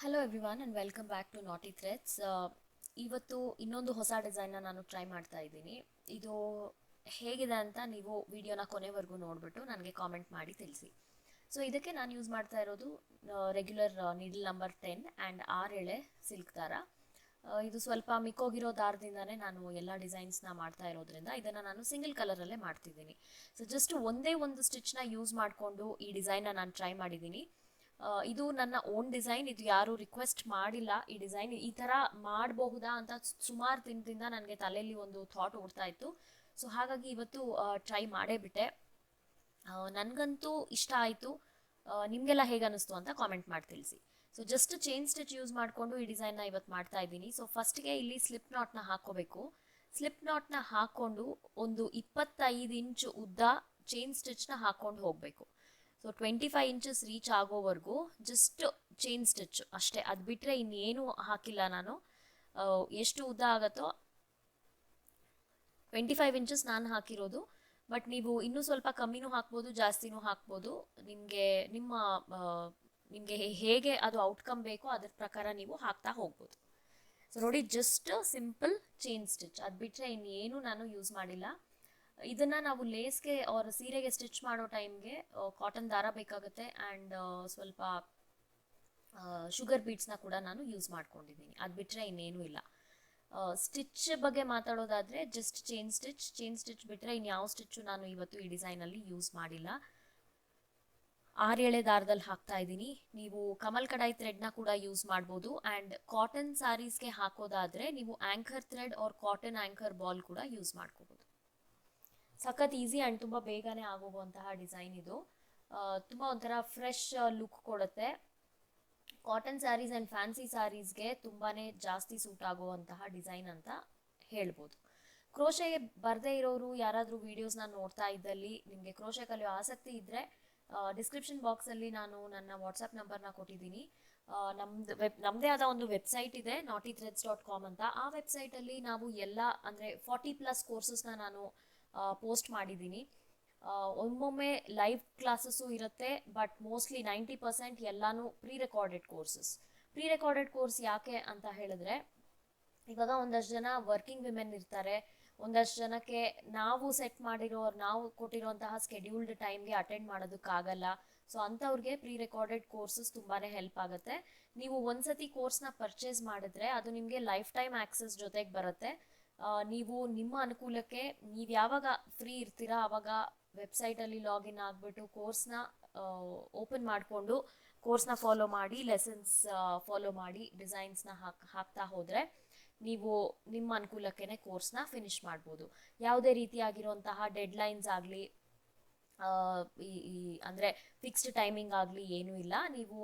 Hello everyone and welcome back to Naati threads ಇವತ್ತು ಇನ್ನೊಂದು ಹೊಸ ಡಿಸೈನ್ನ ನಾನು ಟ್ರೈ ಮಾಡ್ತಾ ಇದ್ದೀನಿ. ಇದು ಹೇಗಿದೆ ಅಂತ ನೀವು ವಿಡಿಯೋನ ಕೊನೆವರೆಗೂ ನೋಡಿಬಿಟ್ಟು ನನಗೆ ಕಾಮೆಂಟ್ ಮಾಡಿ ತಿಳಿಸಿ. ಸೊ ಇದಕ್ಕೆ ನಾನು ಯೂಸ್ ಮಾಡ್ತಾ ಇರೋದು regular needle number ten and R ಎಳೆ ಸಿಲ್ಕ್ ದಾರ. ಇದು ಸ್ವಲ್ಪ ಮಿಕ್ಕೋಗಿರೋ ದಾರದಿಂದನೇ ನಾನು ಎಲ್ಲ ಡಿಸೈನ್ಸ್ನ ಮಾಡ್ತಾ ಇರೋದ್ರಿಂದ ಇದನ್ನು ನಾನು ಸಿಂಗಲ್ ಕಲರಲ್ಲೇ ಮಾಡ್ತಿದ್ದೀನಿ. ಸೊ ಜಸ್ಟ್ ಒಂದೇ ಒಂದು ಸ್ಟಿಚ್ನ ಯೂಸ್ ಮಾಡಿಕೊಂಡು ಈ ಡಿಸೈನ್ನ ನಾನು ಟ್ರೈ ಮಾಡಿದ್ದೀನಿ. ಇದು ನನ್ನ ಓನ್ ಡಿಸೈನ್ ಇದು ಯಾರು ರಿಕ್ವೆಸ್ಟ್ ಮಾಡಿಲ್ಲ. ಈ ಡಿಸೈನ್ ಈ ಥರ ಮಾಡಬಹುದಾ ಅಂತ ಸುಮಾರು ದಿನದಿಂದ ನನಗೆ ತಲೆಯಲ್ಲಿ ಒಂದು ಥಾಟ್ ಓಡ್ತಾ ಇತ್ತು. ಸೊ ಹಾಗಾಗಿ ಇವತ್ತು ಟ್ರೈ ಮಾಡೇ ಬಿಟ್ಟೆ. ನನಗಂತೂ ಇಷ್ಟ ಆಯಿತು. ನಿಮಗೆಲ್ಲ ಹೇಗೆ ಅನ್ನಿಸ್ತು ಅಂತ ಕಾಮೆಂಟ್ ಮಾಡಿ ತಿಳಿಸಿ. So just chain stitch use ಮಾಡಿಕೊಂಡು ಈ ಡಿಸೈನ್ನ ಇವತ್ತು ಮಾಡ್ತಾ ಇದ್ದೀನಿ. ಸೊ ಫಸ್ಟ್ಗೆ ಇಲ್ಲಿ ಸ್ಲಿಪ್ ನಾಟ್ನ ಹಾಕೋಬೇಕು ಸ್ಲಿಪ್ ನಾಟ್ನ ಹಾಕ್ಕೊಂಡು ಒಂದು ಇಪ್ಪತ್ತೈದು ಇಂಚು ಉದ್ದ ಚೈನ್ ಸ್ಟಿಚ್ನ ಹಾಕ್ಕೊಂಡು ಹೋಗಬೇಕು. So twenty five inches reach ಆಗೋವರೆಗೂ ಜಸ್ಟ್ ಚೈನ್ ಸ್ಟಿಚ್ ಅಷ್ಟೇ. ಅದು ಬಿಟ್ಟರೆ ಇನ್ನೇನು ಹಾಕಿಲ್ಲ ನಾನು. ಎಷ್ಟು ಉದ್ದ ಆಗತ್ತೋ ಟ್ವೆಂಟಿ ಫೈವ್ ಇಂಚಸ್ ನಾನು ಹಾಕಿರೋದು. ಬಟ್ ನೀವು ಇನ್ನೂ ಸ್ವಲ್ಪ ಕಮ್ಮಿನೂ ಹಾಕ್ಬೋದು, ಜಾಸ್ತಿನೂ ಹಾಕ್ಬೋದು. ನಿಮಗೆ, ನಿಮ್ಮ ನಿಮಗೆ ಹೇಗೆ ಅದು ಔಟ್ಕಮ್ ಬೇಕೋ ಅದ್ರ ಪ್ರಕಾರ ನೀವು ಹಾಕ್ತಾ ಹೋಗ್ಬೋದು. ಸೊ ನೋಡಿ ಜಸ್ಟ್ ಸಿಂಪಲ್ ಚೈನ್ ಸ್ಟಿಚ್ ಅದು ಬಿಟ್ಟರೆ ಇನ್ನೇನು ನಾನು ಯೂಸ್ ಮಾಡಿಲ್ಲ. ಇದನ್ನು ನಾವು ಲೇಸ್ಗೆ ಅವ್ರ ಸೀರೆಗೆ ಸ್ಟಿಚ್ ಮಾಡೋ ಟೈಮ್ಗೆ ಕಾಟನ್ ದಾರ ಬೇಕಾಗುತ್ತೆ ಆ್ಯಂಡ್ ಸ್ವಲ್ಪ ಶುಗರ್ ಬೀಟ್ಸ್ನ ಕೂಡ ನಾನು ಯೂಸ್ ಮಾಡ್ಕೊಂಡಿದ್ದೀನಿ. ಅದು ಬಿಟ್ಟರೆ ಇನ್ನೇನೂ ಇಲ್ಲ. ಸ್ಟಿಚ್ ಬಗ್ಗೆ ಮಾತಾಡೋದಾದರೆ just chain stitch chain stitch ಬಿಟ್ಟರೆ ಇನ್ಯಾವ ಸ್ಟಿಚ್ಚು ನಾನು ಇವತ್ತು ಈ ಡಿಸೈನಲ್ಲಿ ಯೂಸ್ ಮಾಡಿಲ್ಲ. ಆರೇಳೆ ದಾರದಲ್ಲಿ ಹಾಕ್ತಾ ಇದ್ದೀನಿ. ನೀವು ಕಮಲ್ ಕಡಾಯಿ ಥ್ರೆಡ್ನ ಕೂಡ ಯೂಸ್ ಮಾಡ್ಬೋದು. ಆ್ಯಂಡ್ ಕಾಟನ್ ಸ್ಯಾರೀಸ್ಗೆ ಹಾಕೋದಾದರೆ ನೀವು anchor thread or cotton anchor ball ಕೂಡ ಯೂಸ್ ಮಾಡ್ಕೋಬೋದು. ಸಖತ್ ಈಸಿ ಆ್ಯಂಡ್ ತುಂಬ ಬೇಗನೆ ಆಗೋಗುವಂತಹ ಡಿಸೈನ್ ಇದು. ತುಂಬ ಒಂಥರ ಫ್ರೆಶ್ ಲುಕ್ ಕೊಡುತ್ತೆ. ಕಾಟನ್ ಸ್ಯಾರೀಸ್ ಆ್ಯಂಡ್ ಫ್ಯಾನ್ಸಿ ಸ್ಯಾರೀಸ್ಗೆ ತುಂಬಾ ಜಾಸ್ತಿ ಸೂಟ್ ಆಗುವಂತಹ ಡಿಸೈನ್ ಅಂತ ಹೇಳ್ಬೋದು. ಕ್ರೋಶೆ ಬರದೇ ಇರೋರು ಯಾರಾದರೂ ವೀಡಿಯೋಸ್ನ ನೋಡ್ತಾ ಇದ್ದಲ್ಲಿ ನಿಮಗೆ ಕ್ರೋಶೆ ಕಲಿಯೋ ಆಸಕ್ತಿ ಇದ್ದರೆ ಡಿಸ್ಕ್ರಿಪ್ಷನ್ ಬಾಕ್ಸಲ್ಲಿ ನಾನು ನನ್ನ ವಾಟ್ಸಪ್ ನಂಬರ್ನ ಕೊಟ್ಟಿದ್ದೀನಿ. ನಮ್ದು ವೆಬ್ ನಮ್ಮದೇ ಆದ ಒಂದು ವೆಬ್ಸೈಟ್ ಇದೆ ನಾಟಿ ಥ್ರೆಡ್ಸ್ ಡಾಟ್ ಕಾಮ್ ಅಂತ. ಆ ವೆಬ್ಸೈಟಲ್ಲಿ ನಾವು ಎಲ್ಲ ಅಂದರೆ ಫಾರ್ಟಿ ಪ್ಲಸ್ ಕೋರ್ಸಸ್ನ ನಾನು ಪೋಸ್ಟ್ ಮಾಡಿದ್ದೀನಿ. ಒಮ್ಮೊಮ್ಮೆ ಲೈವ್ ಕ್ಲಾಸಸ್ಸು ಇರುತ್ತೆ, ಬಟ್ ಮೋಸ್ಟ್ಲಿ ನೈಂಟಿ ಪರ್ಸೆಂಟ್ ಎಲ್ಲಾನು pre recorded courses. Pre recorded course ಯಾಕೆ ಅಂತ ಹೇಳಿದ್ರೆ, ಇವಾಗ ಒಂದಷ್ಟು ಜನ ವರ್ಕಿಂಗ್ ವಿಮೆನ್ ಇರ್ತಾರೆ, ಒಂದಷ್ಟು ಜನಕ್ಕೆ ನಾವು ಸೆಟ್ ಮಾಡಿರೋ, ನಾವು ಕೊಟ್ಟಿರುವಂತಹ ಸ್ಕೆಡ್ಯೂಲ್ಡ್ ಟೈಮ್ಗೆ ಅಟೆಂಡ್ ಮಾಡೋದಕ್ಕಾಗಲ್ಲ. ಸೊ, ಅಂಥವ್ರಿಗೆ ಪ್ರೀ ರೆಕಾರ್ಡೆಡ್ ಕೋರ್ಸಸ್ ತುಂಬಾ ಹೆಲ್ಪ್ ಆಗುತ್ತೆ. ನೀವು ಒಂದ್ಸತಿ ಕೋರ್ಸ್ನ ಪರ್ಚೇಸ್ ಮಾಡಿದ್ರೆ ಅದು ನಿಮಗೆ ಲೈಫ್ ಟೈಮ್ ಆಕ್ಸೆಸ್ ಜೊತೆಗೆ ಬರುತ್ತೆ. ನೀವು ನಿಮ್ಮ ಅನುಕೂಲಕ್ಕೆ ನೀವು ಯಾವಾಗ ಫ್ರೀ ಇರ್ತೀರಾ ಆವಾಗ ವೆಬ್ಸೈಟಲ್ಲಿ ಲಾಗಿನ್ ಆಗಿಬಿಟ್ಟು ಕೋರ್ಸ್ನ ಓಪನ್ ಮಾಡಿಕೊಂಡು ಕೋರ್ಸ್ನ ಫಾಲೋ ಮಾಡಿ ಲೆಸನ್ಸ್ ಫಾಲೋ ಮಾಡಿ ಡಿಸೈನ್ಸ್ನ ಹಾಕ್, ಹಾಕ್ತಾ ಹೋದರೆ ನೀವು ನಿಮ್ಮ ಅನುಕೂಲಕ್ಕೆ ಕೋರ್ಸ್ನ ಫಿನಿಶ್ ಮಾಡ್ಬೋದು. ಯಾವುದೇ ರೀತಿಯಾಗಿರುವಂತಹ ಡೆಡ್ಲೈನ್ಸ್ ಆಗಲಿ ಈ ಈ, ಅಂದರೆ ಫಿಕ್ಸ್ಡ್ ಟೈಮಿಂಗ್ ಆಗಲಿ ಏನೂ ಇಲ್ಲ. ನೀವು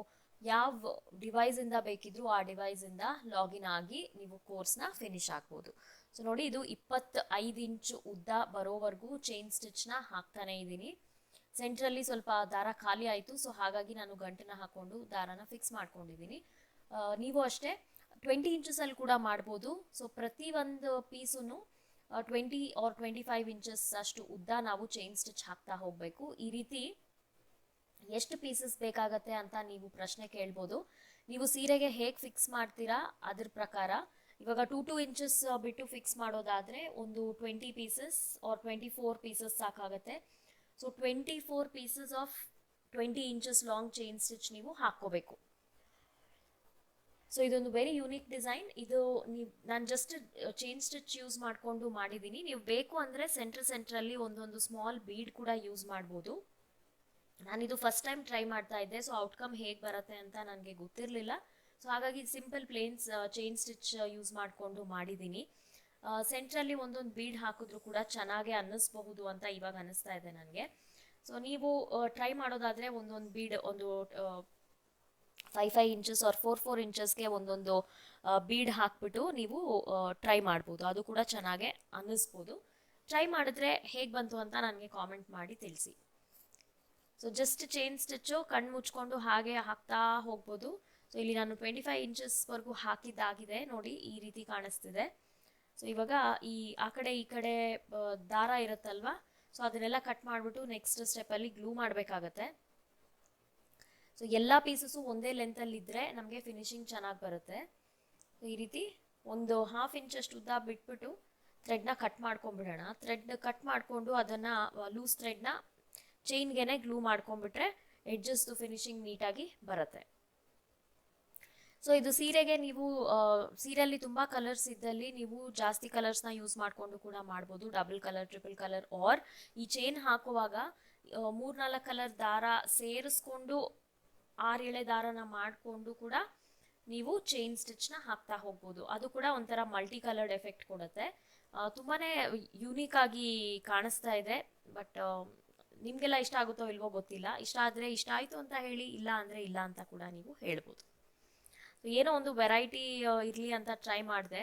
ಯಾವ ಡಿವೈಸಿಂದ ಬೇಕಿದ್ರೂ ಆ ಡಿವೈಸಿಂದ ಲಾಗಿನ್ ಆಗಿ ನೀವು ಕೋರ್ಸ್ನ ಫಿನಿಶ್ ಆಗ್ಬೋದು. ಸೊ ನೋಡಿ ಇದು ಇಪ್ಪತ್ತೈದು ಇಂಚು ಉದ್ದ ಬರೋವರೆಗೂ ಚೈನ್ ಸ್ಟಿಚ್ನ ಹಾಕ್ತಾನೆ ಇದ್ದೀನಿ. ಸೆಂಟ್ರಲ್ಲಿ ಸ್ವಲ್ಪ ದಾರ ಖಾಲಿ ಆಯಿತು ಸೊ ಹಾಗಾಗಿ ನಾನು ಗಂಟನ್ನ ಹಾಕ್ಕೊಂಡು ದಾರನ ಫಿಕ್ಸ್ ಮಾಡ್ಕೊಂಡಿದ್ದೀನಿ. ನೀವು ಅಷ್ಟೇ ಟ್ವೆಂಟಿ ಇಂಚಸಲ್ಲಿ ಕೂಡ ಮಾಡ್ಬೋದು. ಸೊ ಪ್ರತಿ ಒಂದು piece twenty or twenty five inches ಅಷ್ಟು ಉದ್ದ ನಾವು ಚೈನ್ ಸ್ಟಿಚ್ ಹಾಕ್ತಾ ಹೋಗಬೇಕು. ಈ ರೀತಿ ಎಷ್ಟು ಪೀಸಸ್ ಬೇಕಾಗತ್ತೆ ಅಂತ ನೀವು ಪ್ರಶ್ನೆ ಕೇಳ್ಬೋದು. ನೀವು ಸೀರೆಗೆ ಹೇಗೆ ಫಿಕ್ಸ್ ಮಾಡ್ತೀರಾ ಅದ್ರ ಪ್ರಕಾರ. ಇವಾಗ ಟೂ ಟೂ ಇಂಚಸ್ ಬಿಟ್ಟು ಫಿಕ್ಸ್ ಮಾಡೋದಾದರೆ ಒಂದು twenty pieces or twenty four pieces ಸಾಕಾಗತ್ತೆ. So twenty four pieces of twenty inches long chain stitch ನೀವು ಹಾಕ್ಕೋಬೇಕು. ಸೊ ಇದೊಂದು ವೆರಿ ಯೂನಿಕ್ ಡಿಸೈನ್ ಇದು ನೀವು, ನಾನು ಜಸ್ಟ್ ಚೈನ್ ಸ್ಟಿಚ್ ಯೂಸ್ ಮಾಡಿಕೊಂಡು ಮಾಡಿದ್ದೀನಿ ನೀವು ಬೇಕು ಅಂದರೆ ಸೆಂಟ್ರ್ ಸೆಂಟ್ರಲ್ಲಿ ಒಂದೊಂದು ಸ್ಮಾಲ್ ಬೀಡ್ ಕೂಡ ಯೂಸ್ ಮಾಡ್ಬೋದು. ನಾನಿದು ಫಸ್ಟ್ ಟೈಮ್ ಟ್ರೈ ಮಾಡ್ತಾ ಇದ್ದೆ ಸೊ ಔಟ್ಕಮ್ ಹೇಗೆ ಬರುತ್ತೆ ಅಂತ ನನಗೆ ಗೊತ್ತಿರಲಿಲ್ಲ. ಸೊ ಹಾಗಾಗಿ simple plains chain stitch use ಮಾಡಿಕೊಂಡು ಮಾಡಿದ್ದೀನಿ ಸೆಂಟ್ರಲ್ಲಿ ಒಂದೊಂದು ಬೀಡ್ ಹಾಕಿದ್ರು ಕೂಡ ಚೆನ್ನಾಗೆ ಅನ್ನಿಸ್ಬಹುದು ಅಂತ ಇವಾಗ ಅನ್ನಿಸ್ತಾ ಇದೆ ನನಗೆ. ಸೊ ನೀವು ಟ್ರೈ ಮಾಡೋದಾದರೆ ಒಂದೊಂದು ಬೀಡ್ ಒಂದು five five inches or four four ಇಂಚಸ್ಗೆ ಒಂದೊಂದು ಬೀಡ್ ಹಾಕ್ಬಿಟ್ಟು ನೀವು ಟ್ರೈ ಮಾಡ್ಬೋದು. ಅದು ಕೂಡ ಚೆನ್ನಾಗೆ ಅನ್ನಿಸ್ಬೋದು. ಟ್ರೈ ಮಾಡಿದ್ರೆ ಹೇಗೆ ಬಂತು ಅಂತ ನನಗೆ ಕಾಮೆಂಟ್ ಮಾಡಿ ತಿಳಿಸಿ. ಸೊ ಜಸ್ಟ್ ಚೈನ್ ಸ್ಟಿಚ್ಚು ಕಣ್ಣು ಮುಚ್ಕೊಂಡು ಹಾಗೆ ಹಾಕ್ತಾ ಹೋಗ್ಬೋದು. ಸೊ ಇಲ್ಲಿ ನಾನು ಟ್ವೆಂಟಿ ಫೈವ್ ಇಂಚಸ್ವರೆಗೂ ಹಾಕಿದ್ದಾಗಿದೆ. ನೋಡಿ, ಈ ರೀತಿ ಕಾಣಿಸ್ತಿದೆ. ಸೊ ಇವಾಗ ಈ, ಆ ಕಡೆ ಈ ಕಡೆ ದಾರ ಇರುತ್ತಲ್ವಾ? ಸೊ ಅದನ್ನೆಲ್ಲ ಕಟ್ ಮಾಡಿಬಿಟ್ಟು ನೆಕ್ಸ್ಟ್ ಸ್ಟೆಪ್ಪಲ್ಲಿ ಗ್ಲೂ ಮಾಡಬೇಕಾಗತ್ತೆ. ಸೊ ಎಲ್ಲ ಪೀಸಸ್ಸು ಒಂದೇ ಲೆಂತಲ್ಲಿ ಇದ್ದರೆ ನಮಗೆ ಫಿನಿಶಿಂಗ್ ಚೆನ್ನಾಗಿ ಬರುತ್ತೆ. ಸೊ ಈ ರೀತಿ ಒಂದು ಹಾಫ್ ಇಂಚಷ್ಟು ಉದ್ದ ಬಿಟ್ಬಿಟ್ಟು ಥ್ರೆಡ್ನ ಕಟ್ ಮಾಡ್ಕೊಂಡ್ಬಿಡೋಣ. ಥ್ರೆಡ್ ಕಟ್ ಮಾಡಿಕೊಂಡು ಅದನ್ನು ಲೂಸ್ ಥ್ರೆಡ್ನ ಚೈನ್ಗೆನೆ ಗ್ಲೂ ಮಾಡ್ಕೊಂಡ್ಬಿಟ್ರೆ ಎಡ್ಜಸ್ದು ಫಿನಿಶಿಂಗ್ ನೀಟಾಗಿ ಬರುತ್ತೆ. ಸೊ ಇದು ಸೀರೆಗೆ ನೀವು ಸೀರೆಯಲ್ಲಿ ತುಂಬ ಕಲರ್ಸ್ ಇದ್ದಲ್ಲಿ ನೀವು ಜಾಸ್ತಿ ಕಲರ್ಸ್ನ ಯೂಸ್ ಮಾಡಿಕೊಂಡು ಕೂಡ ಮಾಡ್ಬೋದು. Double colour triple colour or ಈ ಚೈನ್ ಹಾಕುವಾಗ ಮೂರ್ನಾಲ್ಕು ಕಲರ್ ದಾರ ಸೇರಿಸ್ಕೊಂಡು ಆರೇಳೆ ದಾರನ ಮಾಡಿಕೊಂಡು ಕೂಡ ನೀವು ಚೈನ್ ಸ್ಟಿಚ್ನ ಹಾಕ್ತಾ ಹೋಗ್ಬೋದು. ಅದು ಕೂಡ ಒಂಥರ ಮಲ್ಟಿ ಕಲರ್ಡ್ ಎಫೆಕ್ಟ್ ಕೊಡುತ್ತೆ ತುಂಬಾ ಯೂನಿಕ್ ಆಗಿ ಕಾಣಿಸ್ತಾ ಇದೆ. ಬಟ್ ನಿಮಗೆಲ್ಲ ಇಷ್ಟ ಆಗುತ್ತೋ ಇಲ್ವೋ ಗೊತ್ತಿಲ್ಲ. ಇಷ್ಟ ಆದರೆ ಇಷ್ಟ ಆಯಿತು ಅಂತ ಹೇಳಿ, ಇಲ್ಲ ಅಂದರೆ ಇಲ್ಲ ಅಂತ ಕೂಡ ನೀವು ಹೇಳ್ಬೋದು. ಏನೋ ಒಂದು ವೆರೈಟಿ ಇರಲಿ ಅಂತ ಟ್ರೈ ಮಾಡಿದೆ.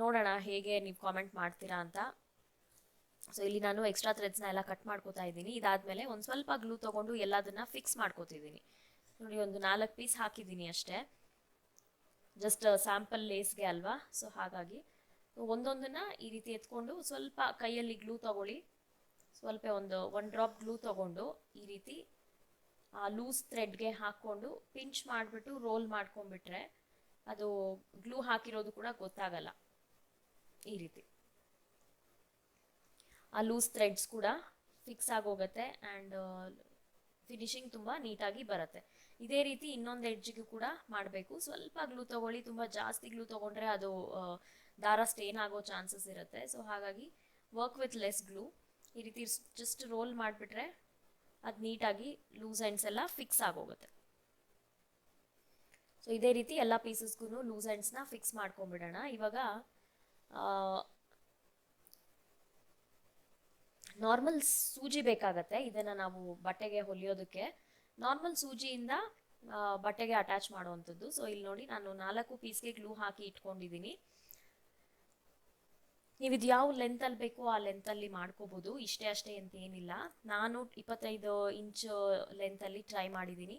ನೋಡೋಣ ಹೇಗೆ ನೀವು ಕಾಮೆಂಟ್ ಮಾಡ್ತೀರಾ ಅಂತ. ಸೊ ಇಲ್ಲಿ ನಾನು ಎಕ್ಸ್ಟ್ರಾ ಥ್ರೆಡ್ಸ್ನ ಎಲ್ಲ ಕಟ್ ಮಾಡ್ಕೋತಾ ಇದ್ದೀನಿ. ಇದಾದಮೇಲೆ ಒಂದು ಸ್ವಲ್ಪ ಗ್ಲೂ ತೊಗೊಂಡು ಎಲ್ಲದನ್ನ ಫಿಕ್ಸ್ ಮಾಡ್ಕೋತಿದ್ದೀನಿ. ನೋಡಿ, ಒಂದು ನಾಲ್ಕು ಪೀಸ್ ಹಾಕಿದ್ದೀನಿ ಅಷ್ಟೇ. ಜಸ್ಟ್ ಸ್ಯಾಂಪಲ್ ಲೇಸ್ಗೆ ಅಲ್ವಾ? ಸೊ ಹಾಗಾಗಿ ಒಂದೊಂದನ್ನ ಈ ರೀತಿ ಎತ್ಕೊಂಡು ಸ್ವಲ್ಪ ಕೈಯಲ್ಲಿ ಗ್ಲೂ ತಗೊಳ್ಳಿ. ಸ್ವಲ್ಪ ಒಂದು ಒನ್ ಡ್ರಾಪ್ ಗ್ಲೂ ತಗೊಂಡು ಈ ರೀತಿ, ಆ ಲೂಸ್ ಥ್ರೆಡ್ಗೆ ಹಾಕ್ಕೊಂಡು ಪಿಂಚ್ ಮಾಡಿಬಿಟ್ಟು ರೋಲ್ ಮಾಡ್ಕೊಂಡ್ಬಿಟ್ರೆ ಅದು ಗ್ಲೂ ಹಾಕಿರೋದು ಕೂಡ ಗೊತ್ತಾಗಲ್ಲ. ಈ ರೀತಿ. ಆ ಲೂಸ್ ಥ್ರೆಡ್ಸ್ ಕೂಡ ಫಿಕ್ಸ್ ಆಗೋಗುತ್ತೆ ಆ್ಯಂಡ್ ಫಿನಿಶಿಂಗ್ ತುಂಬ ನೀಟಾಗಿ ಬರುತ್ತೆ. ಇದೇ ರೀತಿ ಇನ್ನೊಂದು ಎಡ್ಜಿಗೂ ಕೂಡ ಮಾಡಬೇಕು. ಸ್ವಲ್ಪ ಗ್ಲೂ ತಗೊಳ್ಳಿ, ತುಂಬ ಜಾಸ್ತಿ ಗ್ಲೂ ತೊಗೊಂಡ್ರೆ ಅದು ದಾರ ಸ್ಟೇನ್ ಆಗೋ ಚಾನ್ಸಸ್ ಇರುತ್ತೆ. ಸೊ ಹಾಗಾಗಿ ವರ್ಕ್ ವಿತ್ ಲೆಸ್ ಗ್ಲೂ ಈ ರೀತಿ ಜಸ್ಟ್ ರೋಲ್ ಮಾಡಿಬಿಟ್ರೆ ಅದು ನೀಟಾಗಿ ಲೂಸ್ ಎಂಡ್ಸ್ ಎಲ್ಲ ಫಿಕ್ಸ್ ಆಗೋಗುತ್ತೆ. ಸೊ ಇದೇ ರೀತಿ ಎಲ್ಲ ಪೀಸಸ್ಗೂ ಲೂಸ್ ಎಂಡ್ಸ್ನ ಫಿಕ್ಸ್ ಮಾಡ್ಕೊಂಡ್ಬಿಡೋಣ. ಇವಾಗ ನಾರ್ಮಲ್ ಸೂಜಿ ಬೇಕಾಗತ್ತೆ. ಇದನ್ನು ನಾವು ಬಟ್ಟೆಗೆ ಹೊಲಿಯೋದಕ್ಕೆ. ನಾರ್ಮಲ್ ಸೂಜಿಯಿಂದ ಬಟ್ಟೆಗೆ ಅಟ್ಯಾಚ್ ಮಾಡುವಂಥದ್ದು. ಸೊ ಇಲ್ಲಿ ನೋಡಿ ನಾನು ನಾಲ್ಕು ಪೀಸ್ಗೆ ಗ್ಲೂ ಹಾಕಿ ಇಟ್ಕೊಂಡಿದ್ದೀನಿ. ನೀವು ಇದು ಯಾವ ಲೆಂತಲ್ಲಿ ಬೇಕೋ ಆ ಲೆಂತಲ್ಲಿ ಮಾಡ್ಕೋಬಹುದು ಇಷ್ಟೇ ಅಷ್ಟೇ ಅಂತ ಏನಿಲ್ಲ. ನಾನು ಇಪ್ಪತ್ತೈದು ಇಂಚ್ ಲೆಂತಲ್ಲಿ ಟ್ರೈ ಮಾಡಿದ್ದೀನಿ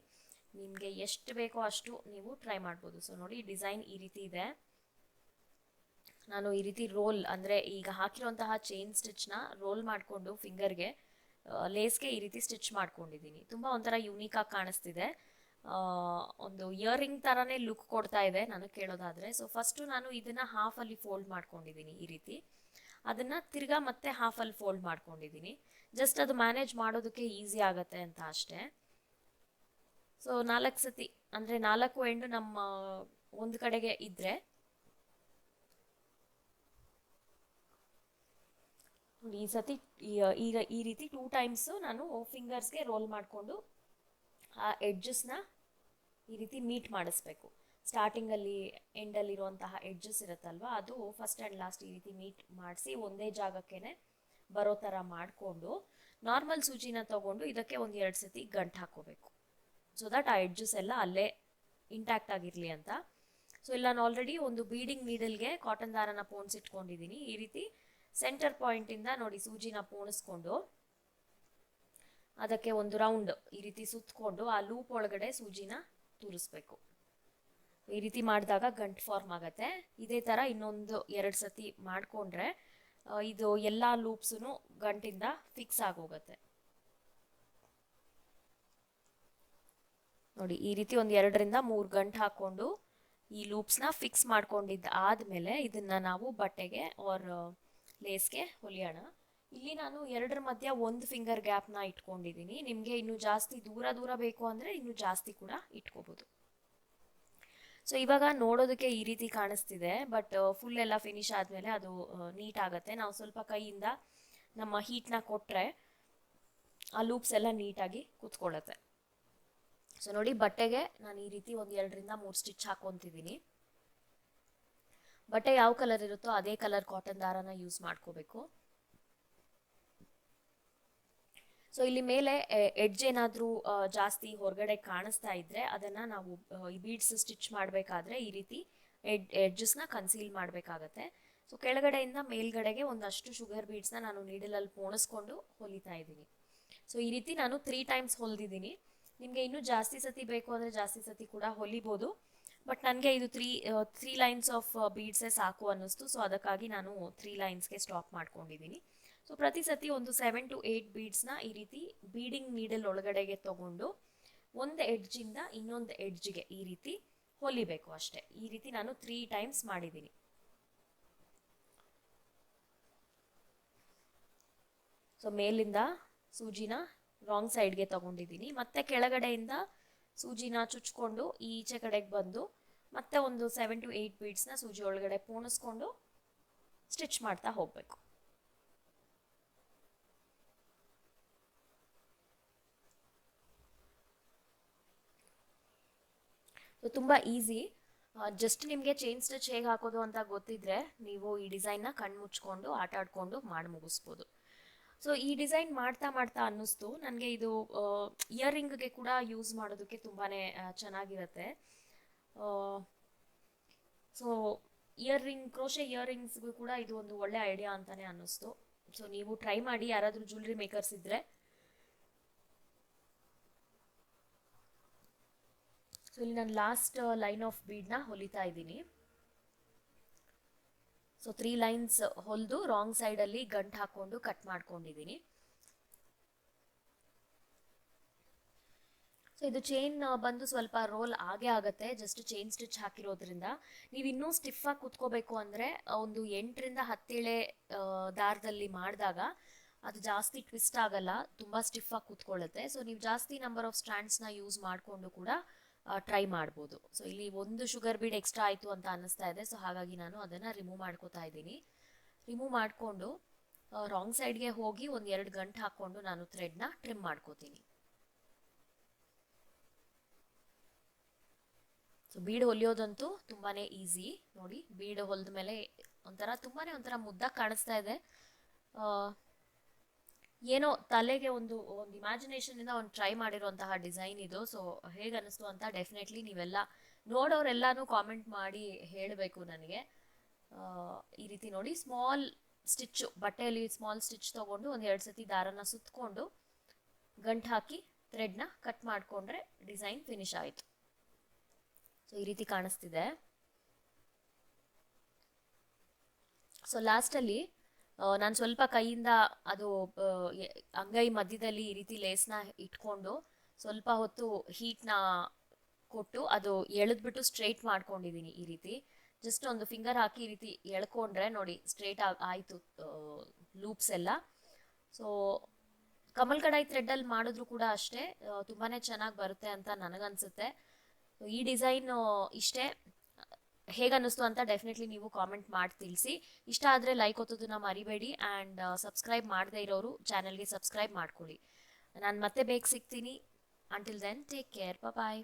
ನಿಮಗೆ ಎಷ್ಟು ಬೇಕೋ ಅಷ್ಟು ನೀವು ಟ್ರೈ ಮಾಡ್ಬೋದು. ಸೊ ನೋಡಿ ಡಿಸೈನ್ ಈ ರೀತಿ ಇದೆ. ನಾನು ಈ ರೀತಿ ರೋಲ್ ಅಂದರೆ ಈಗ ಹಾಕಿರುವಂತಹ ಚೈನ್ ಸ್ಟಿಚ್ನ ರೋಲ್ ಮಾಡಿಕೊಂಡು ಫಿಂಗರ್ಗೆ ಲೇಸ್ಗೆ ಈ ರೀತಿ ಸ್ಟಿಚ್ ಮಾಡ್ಕೊಂಡಿದ್ದೀನಿ ತುಂಬ ಒಂಥರ ಯೂನಿಕಾಗಿ ಕಾಣಿಸ್ತಿದೆ. ಒಂದು ಇಯರಿಂಗ್ ಥರನೇ ಲುಕ್ ಕೊಡ್ತಾ ಇದೆ ನನಗೆ ಕೇಳೋದಾದ್ರೆ. ಸೊ ಫಸ್ಟು ನಾನು ಇದನ್ನ ಹಾಫ್ ಅಲ್ಲಿ ಫೋಲ್ಡ್ ಮಾಡ್ಕೊಂಡಿದ್ದೀನಿ ಈ ರೀತಿ. ಅದನ್ನ ತಿರ್ಗಾ ಮತ್ತೆ ಹಾಫ್ ಅಲ್ಲಿ ಫೋಲ್ಡ್ ಮಾಡ್ಕೊಂಡಿದ್ದೀನಿ ಜಸ್ಟ್ ಅದು ಮ್ಯಾನೇಜ್ ಮಾಡೋದಕ್ಕೆ ಈಸಿ ಆಗುತ್ತೆ ಅಂತ ಅಷ್ಟೇ. ಸೊ ನಾಲ್ಕು ಸತಿ, ಅಂದ್ರೆ ನಾಲ್ಕು ಎಂಡು ನಮ್ಮ ಒಂದು ಕಡೆಗೆ ಇದ್ದರೆ ಈ ಸತಿ ಈಗ ಈ ರೀತಿ ಟೂ ಟೈಮ್ಸು ನಾನು ಫಿಂಗರ್ಸ್ಗೆ ರೋಲ್ ಮಾಡಿಕೊಂಡು ಆ ಎಡ್ಜಸ್ನ ಈ ರೀತಿ ಮೀಟ್ ಮಾಡಿಸ್ಬೇಕು. ಸ್ಟಾರ್ಟಿಂಗಲ್ಲಿ ಎಂಡಲ್ಲಿರುವಂತಹ ಎಡ್ಜಸ್ ಇರುತ್ತಲ್ವ, ಅದು ಫಸ್ಟ್ ಆ್ಯಂಡ್ ಲಾಸ್ಟ್ ಈ ರೀತಿ ಮೀಟ್ ಮಾಡಿಸಿ ಒಂದೇ ಜಾಗಕ್ಕೇ ಬರೋ ಥರ ಮಾಡಿಕೊಂಡು ನಾರ್ಮಲ್ ಸೂಜಿನ ತಗೊಂಡು ಇದಕ್ಕೆ ಒಂದು ಎರಡು ಸತಿ ಗಂಟು ಹಾಕೋಬೇಕು. ಸೊ ದಟ್ ಆ ಎಡ್ಜಸ್ ಎಲ್ಲ ಅಲ್ಲೇ ಇಂಟ್ಯಾಕ್ಟ್ ಆಗಿರಲಿ ಅಂತ. ಸೊ ಇಲ್ಲ ನಾನು ಆಲ್ರೆಡಿ ಒಂದು ಬೀಡಿಂಗ್ ನೀಡಲ್ಗೆ ಕಾಟನ್ ದಾರನ ಪೋಣಿಸಿಟ್ಕೊಂಡಿದ್ದೀನಿ ಈ ರೀತಿ ಸೆಂಟರ್ ಪಾಯಿಂಟಿಂದ ನೋಡಿ ಸೂಜಿನ ಪೋಣಿಸ್ಕೊಂಡು ಅದಕ್ಕೆ ಒಂದು ರೌಂಡ್ ಈ ರೀತಿ ಸುತ್ತಕೊಂಡು ಆ ಲೂಪ್ ಒಳಗಡೆ ಸೂಜಿನ ತೂರಿಸ್ಬೇಕು. ಈ ರೀತಿ ಮಾಡಿದಾಗ ಗಂಟು ಫಾರ್ಮ್ ಆಗುತ್ತೆ. ಇದೇ ಥರ ಇನ್ನೊಂದು ಎರಡು ಸತಿ ಮಾಡಿಕೊಂಡ್ರೆ ಇದು ಎಲ್ಲ ಲೂಪ್ಸು ಗಂಟಿಂದ ಫಿಕ್ಸ್ ಆಗೋಗತ್ತೆ. ನೋಡಿ, ಈ ರೀತಿ ಒಂದು ಎರಡರಿಂದ ಮೂರು ಗಂಟು ಹಾಕ್ಕೊಂಡು ಈ ಲೂಪ್ಸ್ನ ಫಿಕ್ಸ್ ಮಾಡ್ಕೊಂಡಿದ್ದ ಆದಮೇಲೆ ಇದನ್ನು ನಾವು ಬಟ್ಟೆಗೆ ಆರ್ ಲೇಸ್ಗೆ ಹೊಲಿಯೋಣ. ಇಲ್ಲಿ ನಾನು ಎರಡರ ಮಧ್ಯ ಒಂದು ಫಿಂಗರ್ ಗ್ಯಾಪ್ನ ಇಟ್ಕೊಂಡಿದ್ದೀನಿ. ನಿಮಗೆ ಇನ್ನು ಜಾಸ್ತಿ ದೂರ ದೂರ ಬೇಕು ಅಂದರೆ ಇನ್ನು ಜಾಸ್ತಿ ಕೂಡ ಇಟ್ಕೋಬೋದು. ಸೊ ಇವಾಗ ನೋಡೋದಕ್ಕೆ ಈ ರೀತಿ ಕಾಣಿಸ್ತಿದೆ. ಬಟ್ ಫುಲ್ ಎಲ್ಲ ಫಿನಿಶ್ ಆದಮೇಲೆ ಅದು ನೀಟ್ ಆಗುತ್ತೆ. ನಾವು ಸ್ವಲ್ಪ ಕೈಯಿಂದ ನಮ್ಮ ಹೀಟ್ನ ಕೊಟ್ಟರೆ ಆ ಲೂಪ್ಸ್ ಎಲ್ಲ ನೀಟಾಗಿ ಕೂತ್ಕೊಳ್ಳುತ್ತೆ. ಸೊ ನೋಡಿ ಬಟ್ಟೆಗೆ ನಾನು ಈ ರೀತಿ ಒಂದು ಎರಡರಿಂದ ಮೂರು ಸ್ಟಿಚ್ ಹಾಕೊತಿದ್ದೀನಿ. ಬಟ್ಟೆ ಯಾವ ಕಲರ್ ಇರುತ್ತೋ ಅದೇ ಕಲರ್ ಕಾಟನ್ ದಾರನ ಯೂಸ್ ಮಾಡ್ಕೋಬೇಕು. ಸೊ ಇಲ್ಲಿ ಮೇಲೆ ಎಡ್ಜ್ ಏನಾದರೂ ಜಾಸ್ತಿ ಹೊರಗಡೆ ಕಾಣಿಸ್ತಾ ಇದ್ರೆ ಅದನ್ನ ನಾವು ಈ ಬೀಡ್ಸ್ ಸ್ಟಿಚ್ ಮಾಡಬೇಕಾದ್ರೆ ಈ ರೀತಿ ಎಡ್ ಎಡ್ಜಸ್ನ ಕನ್ಸೀಲ್ ಮಾಡಬೇಕಾಗತ್ತೆ. ಸೊ ಕೆಳಗಡೆಯಿಂದ ಮೇಲ್ಗಡೆಗೆ ಒಂದಷ್ಟು ಶುಗರ್ ಬೀಡ್ಸ್ನ ನಾನು ನೀಡಲಲ್ಲಿ ಪೋಣಿಸ್ಕೊಂಡು ಹೊಲಿತಾ ಇದ್ದೀನಿ. ಸೊ ಈ ರೀತಿ ನಾನು ತ್ರೀ ಟೈಮ್ಸ್ ಹೊಲಿದಿದ್ದೀನಿ. ನಿಮಗೆ ಇನ್ನೂ ಜಾಸ್ತಿ ಸತಿ ಬೇಕು ಅಂದರೆ ಜಾಸ್ತಿ ಸತಿ ಕೂಡ ಹೊಲಿಬೋದು. ಬಟ್ ನನಗೆ ಇದು ತ್ರೀ ತ್ರೀ ಲೈನ್ಸ್ ಆಫ್ ಬೀಡ್ಸೇ ಸಾಕು ಅನ್ನಿಸ್ತು. ಸೊ ಅದಕ್ಕಾಗಿ ನಾನು ತ್ರೀ ಲೈನ್ಸ್ಗೆ ಸ್ಟಾಪ್ ಮಾಡ್ಕೊಂಡಿದ್ದೀನಿ. ಸೊ ಪ್ರತಿ ಸತಿ ಒಂದು ಸೆವೆನ್ ಟು ಏಯ್ಟ್ ಬೀಡ್ಸ್ನ ಈ ರೀತಿ ಬೀಡಿಂಗ್ ನೀಡಲ್ ಒಳಗಡೆಗೆ ತಗೊಂಡು ಒಂದು ಎಡ್ಜಿಂದ ಇನ್ನೊಂದು ಎಡ್ಜ್ಗೆ ಈ ರೀತಿ ಹೊಲಿಬೇಕು ಅಷ್ಟೇ. ಈ ರೀತಿ ನಾನು ತ್ರೀ ಟೈಮ್ಸ್ ಮಾಡಿದ್ದೀನಿ. ಸೊ ಮೇಲಿಂದ ಸೂಜಿನ ರಾಂಗ್ ಸೈಡ್ಗೆ ತಗೊಂಡಿದ್ದೀನಿ. ಮತ್ತೆ ಕೆಳಗಡೆಯಿಂದ ಸೂಜಿನ ಚುಚ್ಕೊಂಡು ಈಚೆ ಕಡೆಗೆ ಬಂದು ಮತ್ತೆ ಒಂದು ಸೆವೆನ್ ಟು ಏಯ್ಟ್ ಬೀಡ್ಸ್ನ ಸೂಜಿ ಒಳಗಡೆ ಪೋಣಿಸ್ಕೊಂಡು ಸ್ಟಿಚ್ ಮಾಡ್ತಾ ಹೋಗಬೇಕು. ತುಂಬ ಈಸಿ ಜಸ್ಟ್ ನಿಮಗೆ ಚೈನ್ ಸ್ಟಿಚ್ ಹೇಗೆ ಹಾಕೋದು ಅಂತ ಗೊತ್ತಿದ್ರೆ ನೀವು ಈ ಡಿಸೈನ್ನ ಕಣ್ಣು ಮುಚ್ಕೊಂಡು, ಆಟ ಆಡ್ಕೊಂಡು ಮಾಡಿ ಮುಗಿಸ್ಬೋದು. ಸೊ ಈ ಡಿಸೈನ್ ಮಾಡ್ತಾ ಮಾಡ್ತಾ ಅನ್ನಿಸ್ತು. ನನಗೆ ಇದು ಇಯರಿಂಗ್ಗೆ ಕೂಡ ಯೂಸ್ ಮಾಡೋದಕ್ಕೆ ತುಂಬಾ ಚೆನ್ನಾಗಿರುತ್ತೆ. ಸೊ ಇಯರ್ ರಿಂಗ್ ಕ್ರೋಶೆ ಇಯರಿಂಗ್ಸ್ಗೂ ಕೂಡ ಇದು ಒಂದು ಒಳ್ಳೆ ಐಡಿಯಾ ಅಂತಲೇ ಅನ್ನಿಸ್ತು. ಸೊ ನೀವು ಟ್ರೈ ಮಾಡಿ ಯಾರಾದರೂ ಜ್ಯುವೆಲ್ರಿ ಮೇಕರ್ಸ್ ಇದ್ದರೆ ಸೊ ಇಲ್ಲಿ ನಾನು ಲಾಸ್ಟ್ ಲೈನ್ ಆಫ್ ಬೀಡ್ನ ಹೊಲಿತಾ ಇದ್ದೀನಿ. ಸೊ ತ್ರೀ ಲೈನ್ಸ್ ಹೊಲಿದು ರಾಂಗ್ ಸೈಡಲ್ಲಿ ಗಂಟು ಹಾಕ್ಕೊಂಡು ಕಟ್ ಮಾಡ್ಕೊಂಡಿದ್ದೀನಿ. ಸೊ ಇದು ಚೈನ್ ಬಂದು ಸ್ವಲ್ಪ ರೋಲ್ ಆಗೇ ಆಗುತ್ತೆ ಜಸ್ಟ್ ಚೈನ್ ಸ್ಟಿಚ್ ಹಾಕಿರೋದ್ರಿಂದ. ನೀವು ಇನ್ನೂ ಆಗಿ ಕುತ್ಕೋಬೇಕು ಅಂದರೆ ಒಂದು ಎಂಟರಿಂದ ಹತ್ತೇಳೆ ದಾರದಲ್ಲಿ ಮಾಡಿದಾಗ ಅದು ಜಾಸ್ತಿ ಟ್ವಿಸ್ಟ್ ಆಗಲ್ಲ, ತುಂಬ ಆಗಿ ಕುತ್ಕೊಳ್ಳುತ್ತೆ. ಸೊ ನೀವು ಜಾಸ್ತಿ ನಂಬರ್ ಆಫ್ ಸ್ಟ್ಯಾಂಡ್ಸ್ನ ಯೂಸ್ ಮಾಡಿಕೊಂಡು ಕೂಡ ಟ್ರೈ ಮಾಡ್ಬೋದು. ಸೊ ಇಲ್ಲಿ ಒಂದು ಶುಗರ್ ಬೀಡ್ ಎಕ್ಸ್ಟ್ರಾ ಆಯಿತು ಅಂತ ಅನ್ನಿಸ್ತಾ ಇದೆ. ಸೊ ಹಾಗಾಗಿ ನಾನು ಅದನ್ನು ರಿಮೂವ್ ಮಾಡ್ಕೋತಾ ಇದ್ದೀನಿ. ರಿಮೂವ್ ಮಾಡಿಕೊಂಡು ರಾಂಗ್ ಸೈಡ್ಗೆ ಹೋಗಿ ಒಂದು ಎರಡು ಗಂಟೆ ಹಾಕ್ಕೊಂಡು ನಾನು ಥ್ರೆಡ್ನ ಟ್ರಿಮ್ ಮಾಡ್ಕೋತೀನಿ. ಸೊ ಬೀಡ್ ಹೊಲಿಯೋದಂತೂ ತುಂಬಾ ಈಸಿ ನೋಡಿ ಬೀಡ್ ಹೊಲಿದ ಮೇಲೆ ಒಂಥರ ತುಂಬಾ ಒಂಥರ ಮುದ್ದಾಗಿ ಕಾಣಿಸ್ತಾ ಇದೆ. ಏನೋ ತಲೆಗೆ ಒಂದು ಒಂದು ಇಮ್ಯಾಜಿನೇಷನಿಂದ ಒಂದು ಟ್ರೈ ಮಾಡಿರುವಂತಹ ಡಿಸೈನ್ ಇದು. ಸೊ ಹೇಗೆ ಅನಿಸ್ತು ಅಂತ ಡೆಫಿನೆಟ್ಲಿ ನೀವೆಲ್ಲ ನೋಡೋರೆಲ್ಲಾನು ಕಾಮೆಂಟ್ ಮಾಡಿ ಹೇಳಬೇಕು ನನಗೆ. ಈ ರೀತಿ ನೋಡಿ ಸ್ಮಾಲ್ ಸ್ಟಿಚ್ಚು ಬಟ್ಟೆಯಲ್ಲಿ ಸ್ಮಾಲ್ ಸ್ಟಿಚ್ ತಗೊಂಡು ಒಂದು ಎರಡು ಸತಿ ದಾರನ ಸುತ್ತಕೊಂಡು ಗಂಟು ಹಾಕಿ ಥ್ರೆಡ್ನ ಕಟ್ ಮಾಡಿಕೊಂಡ್ರೆ ಡಿಸೈನ್ ಫಿನಿಶ್ ಆಯಿತು. ಸೊ ಈ ರೀತಿ ಕಾಣಿಸ್ತಿದೆ. ಸೊ ಲಾಸ್ಟಲ್ಲಿ ನಾನು ಸ್ವಲ್ಪ ಕೈಯಿಂದ ಅದು ಅಂಗೈ ಮಧ್ಯದಲ್ಲಿ ಈ ರೀತಿ ಲೇಸ್ನ ಇಟ್ಕೊಂಡು ಸ್ವಲ್ಪ ಹೊತ್ತು ಹೀಟ್ನ ಕೊಟ್ಟು ಅದು ಎಳೆದ್ಬಿಟ್ಟು ಸ್ಟ್ರೈಟ್ ಮಾಡ್ಕೊಂಡಿದ್ದೀನಿ ಈ ರೀತಿ. ಜಸ್ಟ್ ಒಂದು ಫಿಂಗರ್ ಹಾಕಿ ಈ ರೀತಿ ಎಳ್ಕೊಂಡ್ರೆ ನೋಡಿ ಸ್ಟ್ರೈಟ್ ಆಯಿತು ಲೂಪ್ಸ್ ಎಲ್ಲ. ಸೊ, ಕಮಲ್ ಕಡಾಯಿ ಥ್ರೆಡ್ಡಲ್ಲಿ ಮಾಡಿದ್ರು ಕೂಡ ಅಷ್ಟೇ ತುಂಬಾ ಚೆನ್ನಾಗಿ ಬರುತ್ತೆ ಅಂತ ನನಗನ್ಸುತ್ತೆ. ಈ ಡಿಸೈನ್ ಇಷ್ಟೇ. ಹೇಗೆ ಅನ್ನಿಸ್ತು ಅಂತ ಡೆಫಿನೆಟ್ಲಿ ನೀವು ಕಾಮೆಂಟ್ ಮಾಡಿ ತಿಳಿಸಿ. ಇಷ್ಟ ಆದರೆ ಲೈಕ್ ಒತ್ತೋದನ್ನ ಮರಿಬೇಡಿ ಆ್ಯಂಡ್ ಸಬ್ಸ್ಕ್ರೈಬ್ ಮಾಡದೇ ಇರೋರು ಚಾನಲ್ಗೆ ಸಬ್ಸ್ಕ್ರೈಬ್ ಮಾಡ್ಕೊಳ್ಳಿ. ನಾನು ಮತ್ತೆ ಬೇಗ ಸಿಗ್ತೀನಿ. Until then take care bye